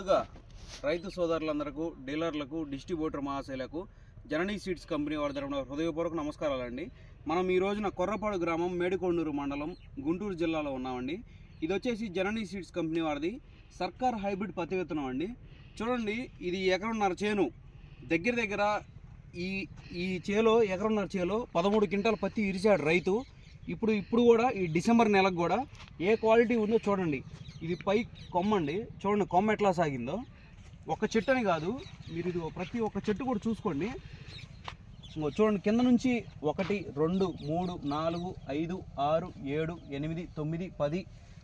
ముందుగా రైతు సోదరులందరకు డీలర్లకు డిస్ట్రిబ్యూటర్ మహాశైలకు జననీ seeds company వారి తరపున హృదయపూర్వక నమస్కారాలండి మనం ఈ రోజున కొర్రపాడు గ్రామం మేడికొండూరు మండలం గుంటూరు జిల్లాలో ఉన్నామండి. ఇది వచ్చేసి జననీ సీడ్స్ కంపెనీ వారిది. సర్కార్ హైబ్రిడ్ పత్తి విత్తనం అండి. చూడండి ఇది ఎకరన్నర చేను. దగ్గర దగ్గర ఈ ఈ చేలో ఎకరన్నర చేలో పదమూడు క్వింటాల పత్తి ఇరిచాడు రైతు. ఇప్పుడు ఇప్పుడు కూడా ఈ డిసెంబర్ నెలకు కూడా ఏ క్వాలిటీ ఉందో చూడండి. ఇది పై కొమ్మ అండి. చూడండి కొమ్మ ఎట్లా సాగిందో. ఒక చెట్టు అని కాదు మీరు ఇది ప్రతి ఒక్క చెట్టు కూడా చూసుకోండి. చూడండి కింద నుంచి ఒకటి రెండు మూడు నాలుగు ఐదు ఆరు ఏడు ఎనిమిది తొమ్మిది పది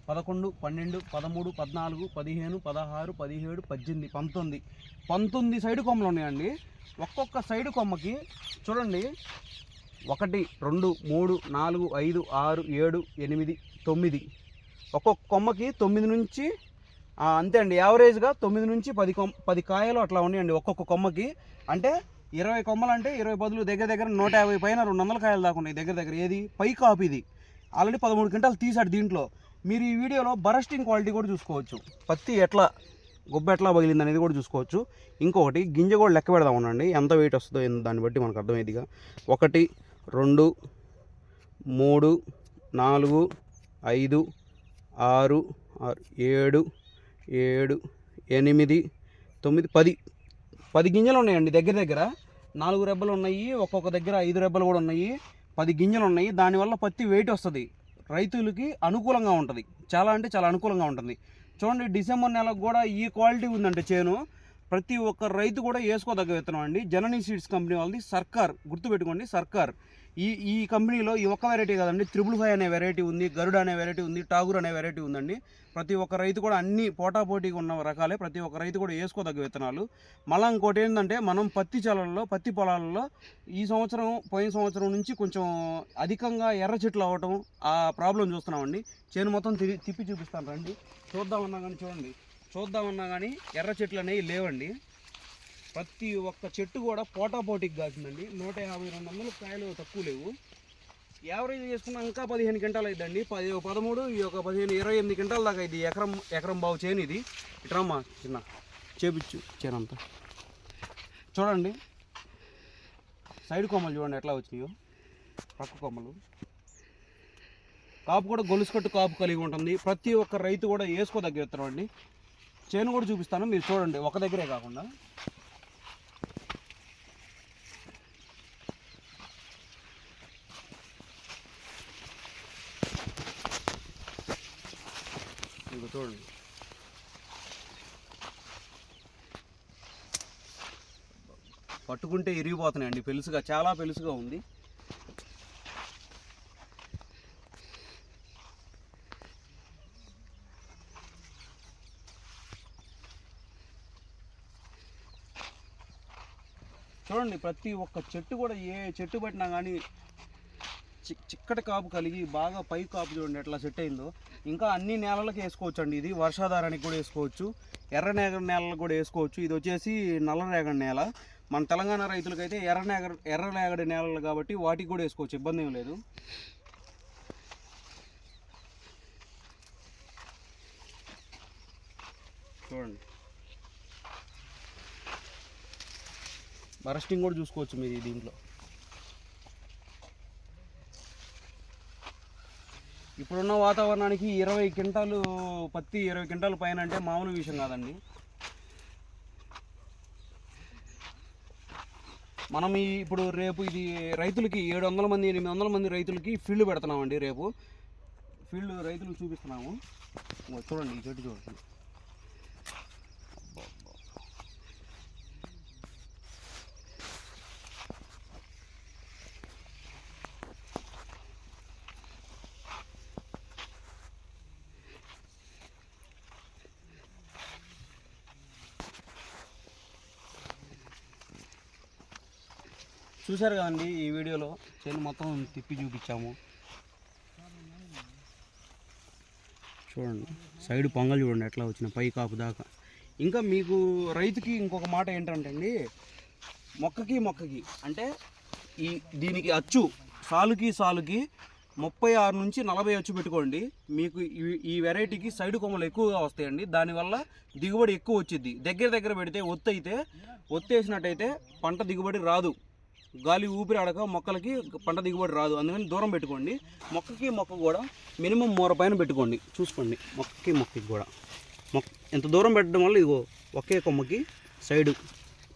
పదకొండు పన్నెండు పదమూడు పద్నాలుగు పదిహేను పదహారు పదిహేడు పద్దెనిమిది పంతొమ్మిది. పంతొమ్మిది సైడ్ కొమ్మలు ఉన్నాయండి. ఒక్కొక్క సైడ్ కొమ్మకి చూడండి. ఒకటి రెండు మూడు నాలుగు ఐదు ఆరు ఏడు ఎనిమిది తొమ్మిది. ఒక్కొక్క కొమ్మకి తొమ్మిది నుంచి అంతే అండి యావరేజ్గా తొమ్మిది నుంచి పది కొమ్మ పది కాయలు అట్లా ఉన్నాయండి ఒక్కొక్క కొమ్మకి. అంటే ఇరవై కొమ్మలు అంటే ఇరవై బదులు దగ్గర దగ్గర నూట యాభై పైన రెండు వందల కాయలు దాకా ఉన్నాయి దగ్గర దగ్గర. ఏది? పై కాపీది ఇది. ఆల్రెడీ పదమూడు క్వింటాలు తీసాడు దీంట్లో. మీరు ఈ వీడియోలో బరస్టింగ్ క్వాలిటీ కూడా చూసుకోవచ్చు. పత్తి ఎట్లా గుబ్బ ఎట్లా పగిలింది అనేది కూడా చూసుకోవచ్చు. ఇంకొకటి గింజ కూడా లెక్క పెడదాం ఉండండి ఎంత వెయిట్ వస్తుందో దాన్ని బట్టి మనకు అర్థమయ్యేదిగా ఒకటి రెండు మూడు నాలుగు ఐదు ఆరు ఆరు ఏడు ఏడు ఎనిమిది తొమ్మిది పది. పది గింజలు ఉన్నాయండి దగ్గర దగ్గర. నాలుగు రెబ్బలు ఉన్నాయి ఒక్కొక్క దగ్గర ఐదు రెబ్బలు కూడా ఉన్నాయి. పది గింజలు ఉన్నాయి దానివల్ల పత్తి వెయిట్ వస్తుంది. రైతులకి అనుకూలంగా ఉంటుంది. చాలా అంటే చాలా అనుకూలంగా ఉంటుంది. చూడండి డిసెంబర్ నెలకు కూడా ఈ క్వాలిటీ ఉందంటే చేను. ప్రతి ఒక్క రైతు కూడా వేసుకోదగ్గ విత్తనం అండి. జననీ సీడ్స్ కంపెనీ వాళ్ళది. సర్కార్ గుర్తుపెట్టుకోండి సర్కార్. ఈ ఈ కంపెనీలో ఈ ఒక్క వెరైటీ కాదండి త్రిబుల్ ఫైవ్ అనే వెరైటీ ఉంది గరుడ అనే వెరైటీ ఉంది టాగూర్ అనే వెరైటీ ఉందండి. ప్రతి ఒక్క రైతు కూడా అన్ని పోటాపోటీగా ఉన్న రకాలే ప్రతి ఒక్క రైతు కూడా వేసుకోదగ్గ విత్తనాలు. మళ్ళీ ఇంకోటి ఏంటంటే మనం పత్తి చేలల్లో పత్తి పొలాలలో ఈ సంవత్సరం పోయిన సంవత్సరం నుంచి కొంచెం అధికంగా ఎర్ర చెట్లు అవ్వటం ఆ ప్రాబ్లం చూస్తున్నామండి. చేను మొత్తం తిరిగి తిప్పి చూపిస్తాను రండి. చూద్దామన్నా కానీ చూడండి. చూద్దామన్నా కానీ ఎర్ర చెట్లు అనేవి లేవండి. ప్రతి ఒక్క చెట్టు కూడా పోటాపోటీకి కాసిందండి. నూట యాభై రెండు వందలు కాయలు తక్కువ లేవు. యావరేజ్ చేసుకున్న ఇంకా పదిహేను క్వింటాలు అయిద్దండి. పది పదమూడు ఈ ఒక పదిహేను ఇరవై ఎనిమిది క్వింటాల దాకా ఇది ఎకరం ఎకరం బావు చేను ఇది. ఇట్రమ్మా చిన్న చేపించు చేనంతా. చూడండి. సైడ్ కొమ్మలు చూడండి ఎట్లా వచ్చినాయో. పక్క కొమ్మలు. కాపు కూడా గొలుసు కట్టు కాపు కలిగి ఉంటుంది. ప్రతి ఒక్క రైతు కూడా వేసుకోదగ్గ విత్తనం అండి. చేను కూడా చూపిస్తాను. మీరు చూడండి. ఒక దగ్గరే కాకుండా. ఇదిగో చూడండి పట్టుకుంటే ఇరిగిపోతున్నాయండి పెలుసుగా చాలా పెలుసుగా ఉంది. చూడండి ప్రతి ఒక్క చెట్టు కూడా ఏ చెట్టు పట్టినా కానీ చిక్కటి కాపు కలిగి బాగా పై కాపు చూడండి ఎట్లా సెట్ అయిందో. ఇంకా అన్ని నేలలకు వేసుకోవచ్చు అండి ఇది వర్షాధారానికి కూడా వేసుకోవచ్చు ఎర్ర నేగర నేలలకు కూడా వేసుకోవచ్చు. ఇది వచ్చేసి నల్ల రేగడి నేల. మన తెలంగాణ రైతులకైతే ఎర్ర నేగర ఎర్ర నేగడి నేలలు కాబట్టి వాటికి కూడా వేసుకోవచ్చు ఇబ్బంది ఏం లేదు. చూడండి. బరస్టింగ్ కూడా చూసుకోవచ్చు మీరు దీంట్లో. ఇప్పుడున్న వాతావరణానికి ఇరవై క్వింటాలు పత్తి ఇరవై క్వింటాలు పైన అంటే మామూలు విషయం కాదండి. మనం ఈ ఇప్పుడు రేపు ఇది రైతులకి ఏడు వందల మంది ఎనిమిది వందల మంది రైతులకి ఫీల్డ్ పెడుతున్నామండి రేపు. ఫీల్డ్ రైతులకు చూపిస్తున్నాము. చూడండి ఈ చెట్టు చూడండి. చూశారు కదండి ఈ వీడియోలో? చేను మొత్తం తిప్పి చూపించాము. చూడండి సైడ్ పొంగల్ చూడండి ఎట్లా వచ్చిన పై కాపు దాకా. ఇంకా మీకు రైతుకి ఇంకొక మాట ఏంటంటే అండి మొక్కకి మొక్కకి అంటే ఈ దీనికి అచ్చు సాలుకి సాలుకి ముప్పై ఆరు నుంచి నలభై అచ్చు పెట్టుకోండి. మీకు ఈ- ఈ వెరైటీకి సైడ్ కొమ్మలు ఎక్కువగా వస్తాయండి. దానివల్ల దిగుబడి ఎక్కువ వచ్చింది దగ్గర దగ్గర పెడితే ఒత్తు అయితే ఒత్తు వేసినట్టయితే పంట దిగుబడి రాదు. గాలి ఊపిరి ఆడక మొక్కలకి పంట దిగుబడి రాదు. అందుకని దూరం పెట్టుకోండి. మొక్కకి మొక్క కూడా మినిమం మూర పైన పెట్టుకోండి. చూసుకోండి. మొక్కకి మొక్కకి కూడా. మొక్క ఎంత దూరం పెట్టడం వల్ల ఇదిగో ఒకే కొమ్మకి సైడ్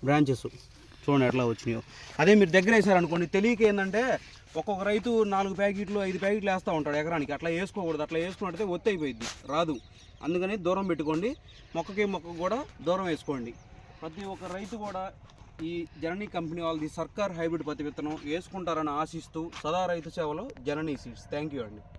బ్రాంచెస్ చూడండి ఎట్లా వచ్చినాయో. అదే మీరు దగ్గర వేసారనుకోండి తెలియక ఏంటంటే ఒక్కొక్క రైతు నాలుగు ప్యాకెట్లు ఐదు ప్యాకెట్లు వేస్తూ ఉంటాడు ఎకరానికి. అట్లా వేసుకోకూడదు. అట్లా వేసుకున్నట్టయితే ఒత్తి అయిపోయింది రాదు. అందుకని దూరం పెట్టుకోండి. మొక్కకి మొక్కకు కూడా దూరం వేసుకోండి. ప్రతి ఒక్క రైతు కూడా ఈ జననీ కంపెనీ వాళ్ళది సర్కార్ హైబ్రిడ్ పత్తి విత్తనం వేసుకుంటారని ఆశిస్తూ సదా రైతు సేవలో జననీ సీడ్స్. థ్యాంక్ యూ అండి.